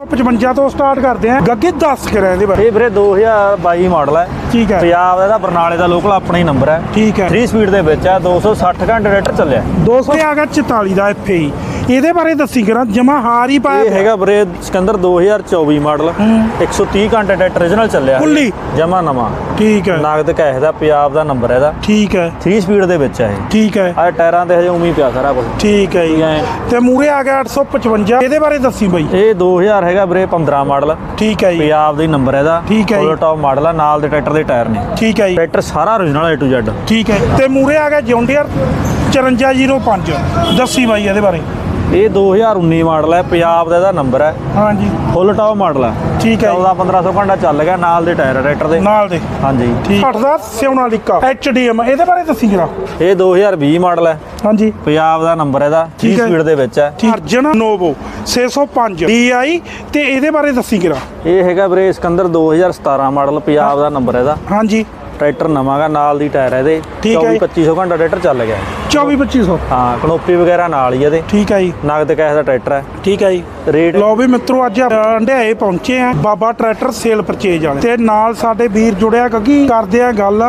55 ਤੋਂ ਸਟਾਰਟ ਕਰਦੇ ਆ ਗੱਗੇ 10 ਕਰਾਂ ਇਹਦੇ ਬਾਰੇ। ਇਹ ਵੀਰੇ 2022 ਮਾਡਲ ਹੈ। ਠੀਕ ਹੈ। ਪੰਜਾਬ ਦਾ ਇਹਦਾ ਬਰਨਾਲੇ ਦਾ ਲੋਕਲ ਆਪਣਾ ਹੀ ਨੰਬਰ ਹੈ। ਠੀਕ ਹੈ। 3 ਸਪੀਡ ਦੇ ਵਿੱਚ ਹੈ 260 ਘੰਟੇ ਰੇਟਰ ਚੱਲਿਆ। 200 ਆ ਗਿਆ 44 ਦਾ ਐਫਏ ਇਹਦੇ ਬਾਰੇ ਦੱਸੀ ਕਰਾਂ ਜਮਾ ਹਾਰ ਹੀ ਇਹ ਪਾਇਆ ਹੈਗਾ ਵੀਰੇ ਸਿਕੰਦਰ 2024 ਮਾਡਲ 130 ਘੰਟੇ ਰੇਟਰ origignal ਚੱਲਿਆ। ਫੁੱਲੀ? ਜਮਾ ਨਵਾਂ। ਠੀਕ ਹੈ। ਨਗਦ ਕੈਸ਼ ਦਾ ਪੰਜਾਬ ਦਾ ਨੰਬਰ ਹੈ ਇਹਦਾ। ਠੀਕ ਹੈ। 3 ਸਪੀਡ ਦੇ ਵਿੱਚ ਹੈ ਇਹ। ਠੀਕ ਹੈ। ਆ ਟਾਇਰਾਂ ਤੇ ਹਜੇ ਉਮੀ ਪਿਆ ਸਾਰਾ ਕੁਝ ਠੀਕ ਹੈ ਜੀ। ਤੇ ਮੂਰੇ ਆ ਗਿਆ 855 ਇਹਦੇ ਬਾਰੇ ਦੱਸੀ ਬਾਈ। ਇਹ 2000 ਹੈਗਾ ਵੀਰੇ 15 ਮਾਡਲ। ਠੀਕ ਹੈ ਜੀ। ਪੰਜਾਬ ਦਾ ਹੀ ਨੰਬਰ ਹੈ ਇਹਦਾ। ਠੀਕ ਹੈ। ਫੁੱਲ ਟੌਪ ਮਾਡਲ ਆ ਨਾਲ ਦੇ ਟਰੈਕਟਰ ਦੇ ਟਾਇਰ ਨੇ। ਠੀਕ ਹੈ ਜੀ। ਟਰੈਕਟਰ ਸਾਰਾ origignal A to Z ਠੀਕ ਹੈ। ਤੇ ਮੂਰੇ ਆ ਗਿਆ ਜੌਂਡੀਅਰ 5405 ਦੱਸੀ ਬਾਈ ਇਹਦੇ ਬਾਰੇ। ਇਹ 2019 ਮਾਡਲ ਹੈ ਪੰਜਾਬ ਦਾ ਇਹਦਾ ਨੰਬਰ ਹੈ। ਹਾਂਜੀ। ਫੁੱਲ ਟੌਪ ਮਾਡਲ ਹੈ। ਠੀਕ ਹੈ ਜੀ। 14 1500 ਘੰਟਾ ਚੱਲ ਗਿਆ ਨਾਲ ਦੇ ਟਾਇਰ ਟਰੈਕਟਰ ਦੇ। ਨਾਲ ਦੇ। ਹਾਂਜੀ। ਠੀਕ। ਹਟਦਾ ਸਿਉਨਾਲਿਕਾ ਐਚਡੀਐਮ ਇਹਦੇ ਬਾਰੇ ਦੱਸੀ ਜਰਾ। ਇਹ 2020 ਮਾਡਲ ਹੈ। ਹਾਂਜੀ। ਪੰਜਾਬ ਦਾ ਨੰਬਰ ਇਹਦਾ। 3 ਠੀਕ ਹੈ। ਸਪੀਡ ਦੇ ਵਿੱਚ ਹੈ। ਅਰਜਨ ਨੋਵੋ 605 DI ਤੇ ਇਹਦੇ ਬਾਰੇ ਦੱਸੀ ਜਰਾ। ਇਹ ਹੈਗਾ ਵੀਰੇ ਸਿਕੰਦਰ 2017 ਮਾਡਲ ਪੰਜਾਬ ਦਾ ਨੰਬਰ ਇਹਦਾ। ਹਾਂਜੀ। ਟਰੈਕਟਰ ਨਵਾਂਗਾ ਨਾਲ ਦੀ ਟਾਇਰ ਹੈ ਇਹਦੇ। ਠੀਕ ਹੈ 24 2500 ਘੰਟਾ ਟਰੈਕਟਰ ਚੱਲ ਗਿਆ। 24 2500 ਹਾਂ ਕਨੋਪੀ ਵਗੈਰਾ ਨਾਲ ਹੀ ਇਹਦੇ। ਠੀਕ ਹੈ ਜੀ। ਨਗਦ ਕੈਸ਼ ਦਾ ਟਰੈਕਟਰ ਹੈ ਠੀਕ ਹੈ ਜੀ। ਰੇਟ ਲੋ ਵੀ ਮਿੱਤਰੋ ਅੱਜ ਹੰਡਿਆਏ ਪਹੁੰਚੇ ਆ ਬਾਬਾ ਟਰੈਕਟਰ ਸੇਲ ਪਰਚੇਜ ਵਾਲੇ। ਤੇ ਨਾਲ ਸਾਡੇ ਵੀਰ ਜੁੜਿਆ ਕਿਉਂਕਿ ਕਰਦੇ ਆ ਗੱਲ।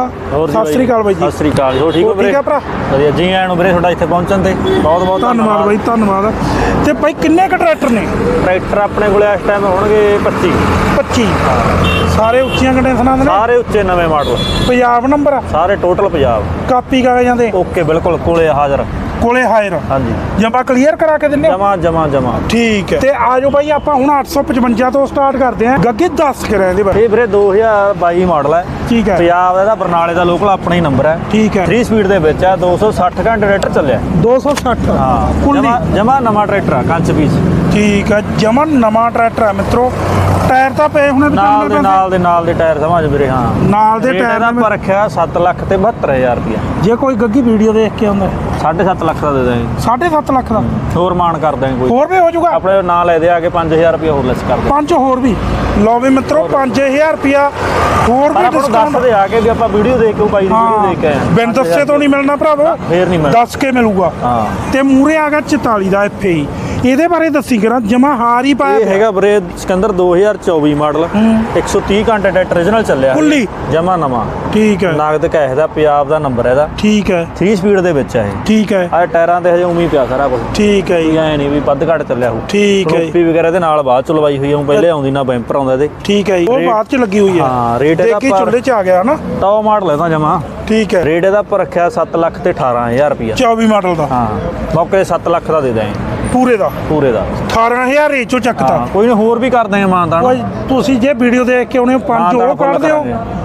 ਸਤਿ ਸ੍ਰੀ ਅਕਾਲ ਬਾਈ ਜੀ। ਸਤਿ ਸ੍ਰੀ ਅਕਾਲ ਠੀਕ ਹੋ ਹੋਰ ਠੀਕ ਆ ਭਰਾ? ਵਧੀਆ ਜੀ ਆਇਆਂ ਨੂੰ ਵੀਰੇ ਤੁਹਾਡਾ ਇੱਥੇ ਪਹੁੰਚਣ ਤੇ। ਬਹੁਤ ਬਹੁਤ ਧੰਨਵਾਦ ਬਾਈ ਧੰਨਵਾਦ। ਤੇ ਬਾਈ ਕਿੰਨੇ ਕ ਟਰੈਕਟਰ ਨੇ? ਟਰੈਕਟਰ ਆਪਣੇ ਕੋਲੇ ਇਸ ਟਾਈਮ ਹੋਣਗੇ 25 25 ਸਾਰੇ ਉੱਚੀਆਂ ਕੰਡੀਸ਼ਨਾਂ ਦੇ ਨੇ? ਸਾਰੇ ਉੱਚੇ ਨਵੇਂ ਮਾਡਲ। ਪੰਜਾਬ ਨੰਬਰ ਸਾਰੇ ਟੋਟਲ ਪੰਜਾਬ। ਕਾਪੀ ਕਾਗਜ਼ਾਂ ਦੇ ਓਕੇ ਬਿਲਕੁਲ ਕੋਲੇ ਹਾਜ਼ਰ। ਕੋਲੇ ਹਾਇਰ। ਹਾਂਜੀ। ਜਮਾ ਕਲੀਅਰ ਕਰਾ ਕੇ ਦਿੰਨੇ ਹੋ? ਜਮਾ ਜਮਾ ਜਮਾ ਠੀਕ ਹੈ। ਤੇ ਆਜੋ ਬਾਈ ਆਪਾਂ ਹੁਣ 855 ਤੋਂ ਸਟਾਰਟ ਕਰਦੇ ਆਂ ਗੱਗੇ 10 ਕਰਾਂ ਇਹਦੇ ਬਾਰੇ। ਇਹ ਵੀਰੇ 2022 ਮਾਡਲ ਹੈ। ਠੀਕ ਹੈ। ਪੰਜਾਬ ਦਾ ਇਹਦਾ ਬਰਨਾਲੇ ਦਾ ਲੋਕਲ ਆਪਣਾ ਹੀ ਨੰਬਰ ਹੈ। ਠੀਕ ਹੈ। 3 ਸਪੀਡ ਦੇ ਵਿੱਚ ਹੈ 260 ਘੰਟੇ ਰੇਟਰ ਚੱਲਿਆ। 260 ਹਾਂ। ਕੁੱਲੀ ਜਮਾ ਜਮਾ ਨਵਾਂ ਟਰੈਕਟਰ ਆ ਕੰਚ ਪੀਸ ਠੀਕ ਹੈ। ਜਮਨ ਨਵਾਂ ਟਰੈਕਟਰ ਹੈ ਮਿੱਤਰੋ। ਟਾਇਰ ਤਾਂ ਪਏ ਹੁਣੇ ਨਾਲ ਦੇ ਨਾਲ ਦੇ ਨਾਲ ਦੇ ਟਾਇਰ ਸਮਝ ਵੀਰੇ ਹਾਂ। ਨਾਲ ਦੇ ਰੇਟ ਟਾਇਰ ਨੇ ਆਪਾਂ ਰੱਖਿਆ 7 ਲੱਖ ਤੇ 72000 ਰੁਪਇਆ। ਜੇ ਕੋਈ ਗੱਗੀ ਵੀਡੀਓ ਦੇਖ ਕੇ ਆਉਂਦਾ 7.5 ਲੱਖ ਦਾ ਦੇ ਦਾਂਗੇ 7.5 ਲੱਖ ਦਾ? ਹੋਰ ਮਾਨ ਕਰ ਦਾਂਗੇ ਕੋਈ। ਹੋਰ ਵੀ ਹੋ ਜਾਊਗਾ? ਆਪਣੇ ਨਾਂ ਲੈ ਦੇ ਆ ਕੇ 5000 ਰੁਪਇਆ ਹੋਰ ਲੈਸ ਕਰ ਦੇ ਪੰਜ ਹੋਰ ਵੀ? ਲਓ ਵੀ ਮਿੱਤਰੋ 5000 ਰੁਪਿਆ ਹੋਰ ਵੀ ਡਿਸਕਾਊਂਟ ਦੱਸ ਦੇ ਆ ਕੇ ਵੀ ਆਪਾਂ ਵੀਡੀਓ ਦੇਖ ਕੇ ਬਾਈ ਦੀ ਵੀਡੀਓ ਦੇਖ ਕੇ ਆਏ ਬਿਨ ਦੱਸੇ ਤੋਂ ਨਹੀਂ ਮਿਲਣਾ ਭਰਾਵੋ। ਫੇਰ ਨਹੀਂ ਮਿਲਣਾ। ਦੱਸ ਕੇ ਮਿਲੂਗਾ। ਹਾਂ। ਤੇ ਮੂਰੇ ਆ ਗਿਆ 44 ਦਾ ਐਫਏ ਇਹਦੇ ਬਾਰੇ ਦੱਸੀ ਕਰਾਂ ਜਮਾ ਹਾਰ ਹੀ ਪਾਇਆ ਇਹ ਹੈਗਾ ਵੀਰੇ ਸਿਕੰਦਰ 2024 ਮਾਡਲ 130 ਘੰਟੇ ਟਰੈਕਟਰ origignal ਚੱਲਿਆ। ਫੁੱਲੀ? ਜਮਾ ਨਵਾਂ। ਠੀਕ ਹੈ। ਨਗਦ ਕੈਸ਼ ਦਾ ਪੰਜਾਬ ਦਾ ਨੰਬਰ ਹੈ ਇਹਦਾ। ਠੀਕ ਹੈ। 3 ਸਪੀਡ ਦੇ ਵਿੱਚ ਹੈ ਇਹ। ਠੀਕ ਹੈ। ਆ ਟਾਇਰਾਂ ਤੇ ਹਜੇ ਉਮੀ ਪਿਆ ਸਾਰਾ ਕੁਝ ਠੀਕ ਹੈ ਜੀ। ਐ ਨਹੀਂ ਵੀ ਵੱਧ ਘੱਟ ਚੱਲਿਆ ਹੋ ਠੀਕ ਹੈ ਟੋਪੀ ਵਗੈਰਾ ਦੇ ਨਾਲ ਬਾਅਦ ਚ ਲਵਾਈ ਹੋਈ ਆ ਊਂ ਪਹਿਲੇ ਆਉਂਦੀ ਨਾ ਬੈਂਪਰ ਆਉਂਦਾ ਇਹਦੇ। ਠੀਕ ਹੈ ਜੀ। ਉਹ ਬਾਅਦ ਚ ਲੱਗੀ ਹੋਈ ਹੈ। ਹਾਂ ਰੇਟ ਇਹਦਾ ਪਰ ਚੁੱਲ੍ਹੇ ਚ ਆ ਗਿਆ ਨਾ ਟੌਪ ਮਾਡਲ ਹੈ ਤਾਂ ਜਮਾ। ਠੀਕ ਹੈ। ਰੇਟ ਇਹਦਾ ਆਪਾਂ ਰੱਖਿਆ 7 ਲੱਖ ਤੇ 18000 ਰੁਪਇਆ। 24 ਮਾਡਲ ਦਾ। ਹਾਂ ਮੌਕੇ 7 ਲੱਖ ਦਾ ਦੇ ਦਾਂਗੇ ਪੂਰੇ ਦਾ। ਪੂਰੇ ਦਾ। 18000 ਇਹ ਚੋਂ ਚੱਕਤਾ। ਹਾਂ ਕੋਈ ਨਹੀਂ ਹੋਰ ਵੀ ਕਰ ਦਾਂਗੇ ਮਾਨਤਾਨ ਓਏ ਤੁਸੀਂ ਜੇ ਵੀਡੀਓ ਦੇਖ ਕੇ ਉਹਨੇ ਪੰਜ ਹਾਂ, ਉਹ ਤਾਂ ਕੱਢ ਦਿਓ। ਕਰਾਂਗੇ।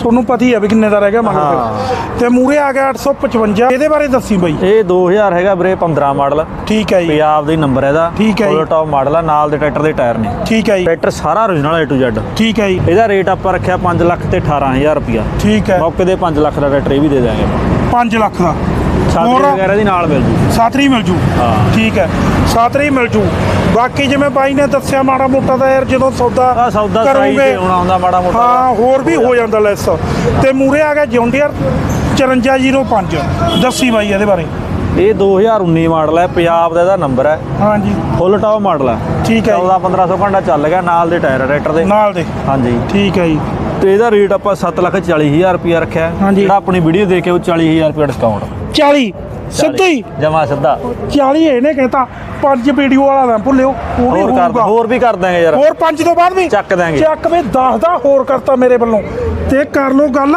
ਤੁਹਾਨੂੰ ਪਤਾ ਹੀ ਹੈ ਵੀ ਕਿੰਨੇ ਦਾ ਰਹਿ ਗਿਆ ਮਗਰ ਤੇ। ਮੂਰੇ ਆ ਗਿਆ 855 ਇਹਦੇ ਬਾਰੇ ਦੱਸੀ ਬਾਈ। ਇਹ 2000 ਹੈਗਾ ਵੀਰੇ 15 ਮਾਡਲ। ਠੀਕ ਹੈ ਜੀ। ਪੰਜਾਬ ਦਾ ਨੰਬਰ ਇਹਦਾ। ਠੀਕ ਹੈ ਜੀ। ਫੁੱਲ ਟੌਪ ਮਾਡਲ ਆ ਨਾਲ ਦੇ ਟਰੈਕਟਰ ਦੇ ਟਾਇਰ ਨੇ। ਠੀਕ ਹੈ ਜੀ। ਟਰੈਕਟਰ ਸਾਰਾ origignal A to Z ਠੀਕ ਹੈ ਜੀ। ਇਹਦਾ ਰੇਟ ਆਪਾਂ ਰੱਖਿਆ 5 ਲੱਖ ਤੇ 18000 ਰੁਪਇਆ। ਠੀਕ ਹੈ। ਮੌਕੇ ਦੇ 5 ਲੱਖ ਦਾ ਟਰੈਕਟਰ ਇਹ ਵੀ ਦੇ ਦਾਂਗੇ ਆਪਾਂ। 5 ਲੱਖ ਦਾ। ਛਾਤਰੀ ਹੋਰ? ਵਗੈਰਾ ਦੀ ਨਾਲ ਮਿਲ ਜੂ। ਸਾਤਰੀ ਮਿਲ ਜੂ। ਹਾਂ। ਠੀਕ ਹੈ। ਸਾਤਰੀ ਮਿਲ ਜੂ। ਬਾਕੀ ਜਿਵੇਂ ਬਾਈ ਨੇ ਦੱਸਿਆ ਮਾੜਾ ਮੋਟਾ ਦਾ ਯਾਰ ਜਦੋਂ ਸੌਦਾ ਆ ਸੌਦਾ ਸਾਈ ਤੇ ਹੋਣਾ ਹੁੰਦਾ ਮਾੜਾ ਮੋਟਾ ਹਾਂ ਹੋਰ ਵੀ ਹੋ ਜਾਂਦਾ ਲੈਸ ਤੇ ਮੂਰੇ ਆ ਗਿਆ ਜੌਂਡੀਅਰ 5405 ਦੱਸੀ ਬਾਈ ਇਹਦੇ ਬਾਰੇ। ਇਹ 2019 ਮਾਡਲ ਹੈ। ਪੰਜਾਬ ਦਾ ਇਹਦਾ ਨੰਬਰ ਹੈ। ਹਾਂਜੀ। ਫੁੱਲ ਟੌਪ ਮਾਡਲ ਹੈ। ਠੀਕ ਹੈ ਜੀ। 14 1500 ਘੰਟਾ ਚੱਲ ਗਿਆ ਨਾਲ ਦੇ ਟਾਇਰ ਟਰੈਕਟਰ ਦੇ। ਨਾਲ ਦੇ। ਹਾਂਜੀ। ਠੀਕ ਹੈ ਜੀ। ਤੇ ਇਹਦਾ ਰੇਟ ਆਪਾਂ 7 ਲੱਖ 40000 ਰੁਪਇਆ ਰੱਖਿਆ ਹੈ। ਹਾਂਜੀ। ਜਿਹੜਾ ਆਪਣੀ ਵੀਡੀਓ ਦੇਖ ਕੇ ਉਹ 40000 ਰੁਪਇਆ ਡਿਸਕਾਊਂਟ 家里 ਸਿੱਧਾ ਹੀ? ਜਮਾ ਸਿੱਧਾ। 40 ਇਹਨੇ ਕਹਿਤਾ ਪੰਜ ਵੀਡੀਓ ਵਾਲਾ ਨਾ ਭੁੱਲਿਓ ਉਹ ਵੀ ਹੋਰ ਕਰ ਹੋਊਗਾ। ਹੋਰ ਵੀ ਕਰ ਦਾਂਗੇ ਯਾਰ। ਹੋਰ ਪੰਜ ਤੋਂ ਬਾਅਦ ਵੀ? ਚੱਕ ਦਾਂਗੇ। ਚੱਕ ਵੀ 10 ਦਾ ਹੋਰ ਕਰਤਾ ਮੇਰੇ ਵੱਲੋਂ। ਤੇ ਕਰ ਲੋ ਗੱਲ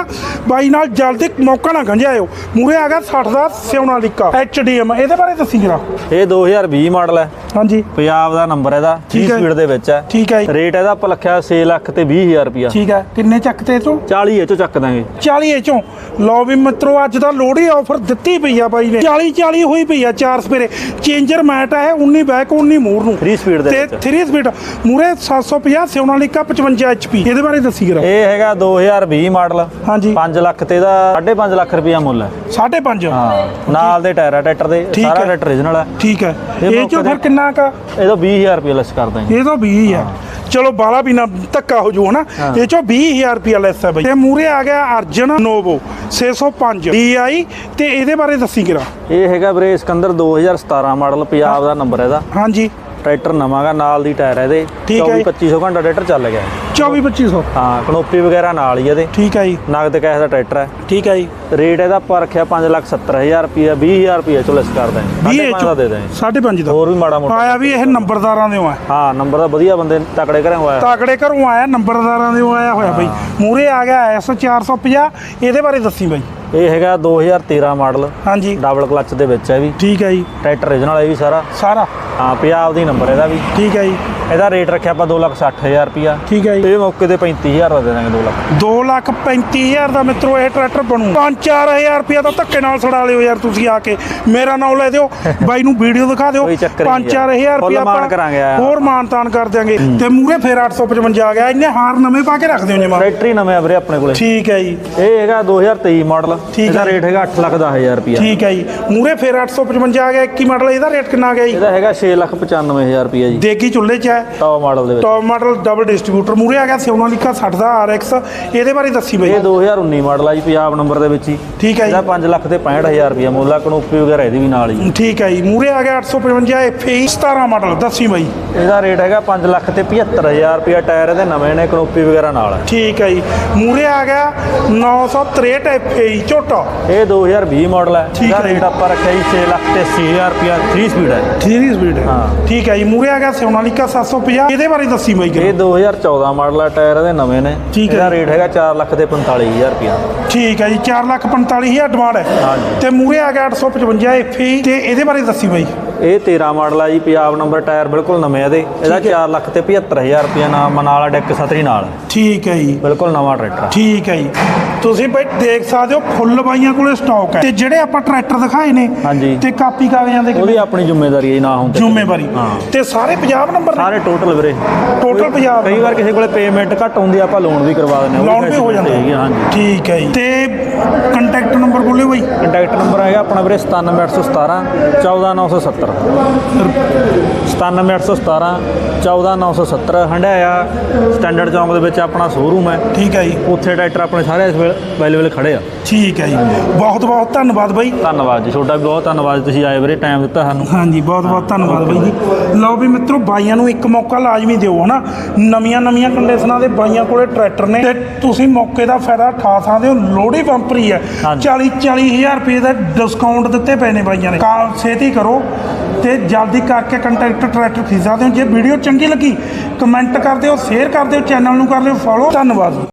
ਬਾਈ ਨਾਲ ਜਲਦੀ ਮੌਕਾ ਨਾ ਗੰਝਾਇਓ ਮੂਰੇ ਆ ਗਿਆ 60 ਦਾ ਸਿਉਨਾਲਿਕਾ ਐਚਡੀਐਮ ਇਹਦੇ ਬਾਰੇ ਦੱਸੀ ਜਰਾ। ਇਹ 2020 ਮਾਡਲ ਹੈ। ਹਾਂਜੀ। ਪੰਜਾਬ ਦਾ ਨੰਬਰ ਇਹਦਾ 30 ਠੀਕ ਹੈ। ਸਪੀਡ ਦੇ ਵਿੱਚ ਹੈ। ਠੀਕ ਹੈ। ਜੀ। ਰੇਟ ਇਹਦਾ ਆਪਾਂ ਰੱਖਿਆ 6 ਲੱਖ ਤੇ 20000 ਰੁਪਇਆ। ਠੀਕ ਹੈ। ਕਿੰਨੇ ਚੱਕ ਤੇ ਚੋਂ 40 ਇਹ ਚੋਂ ਚੱਕ ਦਾਂਗੇ 40 ਇਹ ਚੋਂ। ਲਓ ਵੀ ਮਿੱਤਰੋ ਅੱਜ ਦਾ ਲੋਹੜੀ ਆਫਰ ਦਿੱਤੀ ਪਈ ਆ ਬਾਈ ਨੇ। 40 40 ਹੋਈ ਪਈ ਆ ਚਾਰ ਸਪੇਰੇ ਚੇਂਜਰ ਮੈਟ ਹੈ 19 ਬੈਕ 19 ਮੂਰ ਨੂੰ। 3 ਸਪੀਡ ਦੇ ਤੇ ਵਿੱਚ। 3 ਸਪੀਡ ਮੂਰੇ 750 ਸਿਉਨਾਲਿਕਾ 55 ਐਚਪੀ ਇਹਦੇ ਬਾਰੇ ਦੱਸੀ ਜਰਾ। ਇਹ ਹੈਗਾ 2020 ਮਾਡਲ। ਹਾਂਜੀ। 5 ਲੱਖ ਤੇ ਇਹਦਾ 5.5 ਲੱਖ ਰੁਪਇਆ ਮੁੱਲ ਹੈ। 5.5 ਹਾਂ ਨਾਲ ਦੇ ਟਾਇਰ ਆ ਟਰੈਕਟਰ ਦੇ ਸਾਰਾ। ਟਰੈਕਟਰ origignal ਹੈ ਠੀਕ ਹੈ। ਇਹ ਇਹ ਚੋਂ ਫਿਰ ਕਿੰਨਾ ਕਾ ਇਹਦਾ 20000 ਰੁਪਇਆ ਲੈਸ ਕਰ ਦਾਂਗੇ ਇਹ ਤਾਂ 20 ਹੈ। ਚਲੋ ਬਾਲਾ ਵੀ ਨਾ ਧੱਕਾ ਹੋ ਜੂ ਹਨਾ। ਇਹ ਚੋਂ 20000 ਰੁਪਿਆ ਲੈਸ ਹੈ ਬਈ। ਤੇ ਮੂਰੇ ਆ ਗਿਆ ਅਰਜਨ ਨੋਵੋ 605 DI ਤੇ ਇਹਦੇ ਬਾਰੇ ਦੱਸੀ ਜਰਾ। ਇਹ ਹੈਗਾ ਵੀਰੇ ਸਿਕੰਦਰ 2017 ਮਾਡਲ ਪੰਜਾਬ ਦਾ ਨੰਬਰ ਇਹਦਾ। ਹਾਂਜੀ। ਟਰੈਕਟਰ ਨਵਾਂਗਾ ਨਾਲ ਦੀ ਟਾਇਰ ਹੈ ਇਹਦੇ। ਠੀਕ ਹੈ 24 ਜੀ। 2500 ਘੰਟਾ ਟਰੈਕਟਰ ਚੱਲ ਗਿਆ। 24 2500 ਹਾਂ ਕਨੋਪੀ ਵਗੈਰਾ ਨਾਲ ਹੀ ਇਹਦੇ। ਠੀਕ ਹੈ ਜੀ। ਨਗਦ ਕੈਸ਼ ਦਾ ਟਰੈਕਟਰ ਹੈ ਠੀਕ ਹੈ ਜੀ। ਰੇਟ ਇਹਦਾ ਆਪਾਂ ਰੱਖਿਆ 570000 ਰੁਪਏ 20000 ਰੁਪਏ ਚਲੋ ਇਸ ਕਰ ਦਾਂਗੇ 20 5.5 ਦਾ ਦੇ ਦਾਂਗੇ 5.5 ਦਾ। ਹੋਰ ਵੀ ਮਾੜਾ ਮੋਟਾ। ਆਇਆ ਵੀ ਇਹ ਨੰਬਰਦਾਰਾਂ ਦੇ ਆ ਹਾਂ ਨੰਬਰ ਦਾ ਵਧੀਆ ਬੰਦੇ ਤਕੜੇ ਘਰੇ ਹੋਇਆ ਤਾਕੜੇ ਘਰੋਂ ਆਇਆ ਨੰਬਰਦਾਰਾਂ ਦੇ ਆਇਆ ਹੋਇਆ ਬਈ। ਮੂਰੇ ਆ ਗਿਆ ਐਸ 450 ਇਹਦੇ ਬਾਰੇ ਦੱਸੀ ਬਈ। ਇਹ ਹੈਗਾ 2013 ਮਾਡਲ। ਹਾਂਜੀ। ਡਬਲ ਕਲੱਚ ਦੇ ਵਿੱਚ ਹੈ ਵੀ। ਠੀਕ ਹੈ ਜੀ। ਟਰੈਕਟਰ ਰੀਜਨਲ ਹੈ ਵੀ ਸਾਰਾ। ਸਾਰਾ। ਹਾਂ ਪੰਜਾਬ ਦੀ ਨੰਬਰ ਇਹਦਾ ਵੀ। ਠੀਕ ਹੈ ਜੀ। ਇਹਦਾ ਰੇਟ ਰੱਖਿਆ ਆਪਾਂ 260000 ਰੁਪਿਆ ਠੀਕ ਹੈ ਜੀ। ਇਹ ਮੌਕੇ ਤੇ 35000 ਦਾ ਦੇ ਦਾਂਗੇ 2 ਲੱਖ। 2 ਲੱਖ 35000 ਦਾ ਮਿੱਤਰੋ ਇਹ ਟਰੈਕਟਰ ਬਣੂ। 5-4000 ਰੁਪਇਆ ਤਾਂ ਧੱਕੇ ਨਾਲ ਛੜਾ ਲਿਓ ਯਾਰ ਤੁਸੀਂ ਆ ਕੇ। ਮੇਰਾ ਨਾਮ ਲੈ ਦਿਓ ਬਾਈ ਨੂੰ ਵੀਡੀਓ ਦਿਖਾ ਦਿਓ। ਕੋਈ ਚੱਕਰ ਨਹੀਂ 5-4000 ਯਾਰ। ਰੁਪਇਆ ਫੁੱਲ ਮਾਣ ਕਰਾਂਗੇ ਆ। ਹੋਰ ਮਾਨ ਤਾਨ ਕਰ ਦਿਆਂਗੇ। ਤੇ ਮੂਰੇ ਫੇਰ 855 ਆ ਗਿਆ। ਇਹਨੇ ਹਾਰ ਨਵੇਂ ਪਾ ਕੇ ਰੱਖ ਦਿਓ ਜਮਾ। ਟਰੈਕਟਰ ਹੀ ਨਵੇਂ ਆ ਵੀਰੇ ਆਪਣੇ ਕੋਲੇ। ਠੀਕ ਹੈ ਜੀ। ਇਹ ਹੈਗਾ 2023 ਮਾਡਲ। ਠੀਕ ਇਹਦਾ। ਰੇਟ ਹੈਗਾ 8 ਲੱਖ 10000 ਰੁਪਿਆ ਠੀਕ ਹੈ ਜੀ। ਮੂਰੇ ਫੇਰ 855 ਆ ਗਿਆ। 21 ਮਾਡਲ ਇਹਦਾ ਰੇਟ ਕਿੰਨਾ ਆ ਗਿਆ ਜੀ? ਇਹਦਾ ਹੈਗਾ 6 ਲੱਖ 95000 ਰੁਪਿਆ ਜੀ। ਦੇਗੀ ਚੁੱਲ੍ਹੇ 'ਚ ਹੈ। ਟੌਪ ਮਾਡਲ ਦੇ ਵਿੱਚ। ਟੌਪ ਮਾਡਲ ਡਬਲ ਡਿਸਟ੍ਰੀਬਿਊਟਰ ਮੂਰੇ ਆ ਗਿਆ ਸੋਨਾਲੀਕਾ 60 ਦਾ RX ਇਹਦੇ ਬਾਰੇ ਦੱਸੀ ਬਈ। ਇਹ 2019 ਮਾਡਲ ਆ ਜੀ ਪੰਜਾਬ ਨੰਬਰ ਦੇ ਵਿੱਚ ਹੀ। ਠੀਕ ਹੈ ਇਹਦਾ ਜੀ 5 ਲੱਖ ਤੇ 65000 ਰੁਪਿਆ ਮੁੱਲ ਆ ਕਨੋਪੀ ਵਗੈਰਾ ਇਹਦੀ ਵੀ ਨਾਲ ਹੀ। ਠੀਕ ਹੈ ਜੀ ਮੂਰੇ ਆ ਗਿਆ 855 FE 17 ਮਾਡਲ ਦੱਸੀ ਬਈ। ਇਹਦਾ ਰੇਟ ਹੈਗਾ 5 ਲੱਖ ਤੇ 75000 ਰੁਪਿਆ ਟਾਇਰ ਇਹਦੇ ਨਵੇਂ ਨੇ ਕਨੋਪੀ ਵਗੈਰਾ ਨਾਲ। ਠੀਕ ਹੈ ਜੀ ਮੂਰੇ ਆ ਗਿਆ 963 FE ਝੋਟਾ। ਇਹ 2020 ਮਾਡਲ ਹੈ। ਠੀਕ ਇਹਦਾ। ਰੇਟ ਆਪਾਂ ਰੱਖਿਆ ਜੀ 6 ਲੱਖ ਤੇ 80000 ਰੁਪਿਆ 3 ਸਪੀਡ ਹੈ। 3 ਸਪੀਡ ਹੈ। ਹਾਂ। ਠੀਕ ਹੈ ਜੀ ਮੂਰੇ ਆ ਗਿਆ ਸੋਨਾਲੀਕਾ 750 ਇਹਦੇ ਬਾਰੇ ਦੱਸੀ ਬਈ ਇਹ 2014 ਮਾਡਲ ਹੈ ਟਾਇਰ ਇਹਦੇ ਨਵੇਂ ਨੇ। ਠੀਕ ਹੈ ਇਹਦਾ। ਰੇਟ ਹੈਗਾ 4 ਲੱਖ ਤੇ 45000 ਰੁਪਿਆ ਠੀਕ ਹੈ ਜੀ 445000 ਡਿਮਾਂਡ ਹੈ। ਹਾਂਜੀ। ਤੇ ਮੂਰੇ ਆ ਗਿਆ 855 FE ਤੇ ਇਹਦੇ ਬਾਰੇ ਦੱਸੀ ਬਈ ਇਹ 13 ਮਾਡਲ ਆ ਜੀ ਪੰਜਾਬ ਨੰਬਰ ਟਾਇਰ ਬਿਲਕੁਲ ਨਵੇਂ ਆ ਇਹਦੇ। ਇਹਦਾ 4 ਲੱਖ ਤੇ 75000 ਰੁਪਿਆ ਨਾਮ ਮਨਾਲਾ ਡੈਕ ਸਤਰੀ ਨਾਲ। ਠੀਕ ਹੈ ਜੀ। ਬਿਲਕੁਲ ਨਵਾਂ ਟਰੈਕਟਰ ਆ। ਠੀਕ ਹੈ ਜੀ। ਤੁਸੀਂ ਬਈ ਦੇਖ ਸਕਦੇ ਹੋ ਫੁੱਲ ਬਾਈਆਂ ਕੋਲੇ ਸਟਾਕ ਹੈ। ਤੇ ਜਿਹੜੇ ਆਪਾਂ ਟਰੈਕਟਰ ਦਿਖਾਏ ਨੇ ਹਾਂਜੀ। ਤੇ ਕਾਪੀ ਕਾਗਜ਼ਾਂ ਦੇ ਉਹਦੀ ਆਪਣੀ ਜ਼ਿੰਮੇਵਾਰੀ ਹੈ ਜੀ, ਨਾ ਤੇ ਜ਼ਿੰਮੇਵਾਰੀ। ਹਾਂ। ਤੇ ਸਾਰੇ ਪੰਜਾਬ ਨੰਬਰ ਨੇ? ਸਾਰੇ ਟੋਟਲ ਵੀਰੇ। ਟੋਟਲ ਪੰਜਾਬ। ਕਈ ਵਾਰ ਕਿਸੇ ਕੋਲੇ ਪੇਮੈਂਟ ਘੱਟ ਹੁੰਦੀ ਆ ਆਪਾਂ ਲੋਨ ਵੀ ਕਰਵਾ ਦਿੰਦੇ ਹਾਂ ਉਹ ਲੋਨ ਵੀ ਹੋ ਜਾਂਦਾ। ਹੈਗੀ ਆ, ਹਾਂਜੀ। ਠੀਕ ਹੈ ਜੀ। ਤੇ ਕੰਟੈਕਟ ਨੰਬਰ ਬੋਲਿਓ ਬਈ। ਕੰਟੈਕਟ ਨੰਬਰ ਹੈਗਾ ਆਪਣਾ ਵੀਰੇ 97817 14970 97817 14970 ਹੰਡਾਇਆ ਸਟੈਂਡਰਡ ਚੌਂਕ ਦੇ ਵਿੱਚ ਆਪਣਾ ਸ਼ੋਰੂਮ ਹੈ। ਠੀਕ ਹੈ ਜੀ। ਉੱਥੇ ਟਰੈਕਟਰ ਆਪਣੇ ਸਾਰੇ ਇਸ ਵੇਲੇ ਅਵੇਲੇਬਲ ਖੜੇ ਆ। ਠੀਕ ਹੈ ਜੀ। ਬਹੁਤ ਬਹੁਤ ਧੰਨਵਾਦ ਬਾਈ। ਧੰਨਵਾਦ ਜੀ। ਤੁਹਾਡਾ ਵੀ ਬਹੁਤ ਧੰਨਵਾਦ। ਤੁਸੀਂ ਆਏ ਵੀਰੇ ਟਾਈਮ ਦਿੱਤਾ ਸਾਨੂੰ। ਹਾਂਜੀ ਬਹੁਤ ਬਹੁਤ ਧੰਨਵਾਦ ਬਾਈ ਜੀ। ਲਓ ਵੀ ਮਿੱਤਰੋ ਬਾਈਆਂ ਨੂੰ ਇੱਕ ਮੌਕਾ ਲਾਜ਼ਮੀ ਦਿਓ ਹਨਾ? ਨਵੀਆਂ ਨਵੀਆਂ ਕੰਡੀਸ਼ਨਾਂ ਦੇ ਬਾਈਆਂ ਕੋਲੇ ਟਰੈਕਟਰ ਨੇ। ਤੇ ਤੁਸੀਂ ਮੌਕੇ ਦਾ ਫਾਇਦਾ ਉਠਾ ਸਕਦੇ ਹੋ। ਲੋੜੀ ਬੰਪਰੀ ਹੈ। ਹਾਂਜੀ। 40 40000 ਰੁਪਏ ਦਾ ਡਿਸਕਾਊਂਟ ਦਿੱਤੇ ਪਏ ਨੇ ਬਾਈਆਂ ਨੇ। ਕਾਲ ਛੇਤੀ ਕਰੋ ਤੇ ਜਲਦੀ ਕਰਕੇ ਕੰਟੈਕਟ ਟਰੈਕਟਰ ਖਰੀਦ ਸਕਦੇ ਹੋ। ਜੇ ਵੀਡੀਓ ਚੰਗੀ ਲੱਗੀ ਕਮੈਂਟ ਕਰ ਦਿਓ ਸ਼ੇਅਰ ਕਰ ਦਿਓ ਚੈਨਲ ਨੂੰ ਕਰ ਲਿਓ ਫੋਲੋ ਧੰਨਵਾਦ।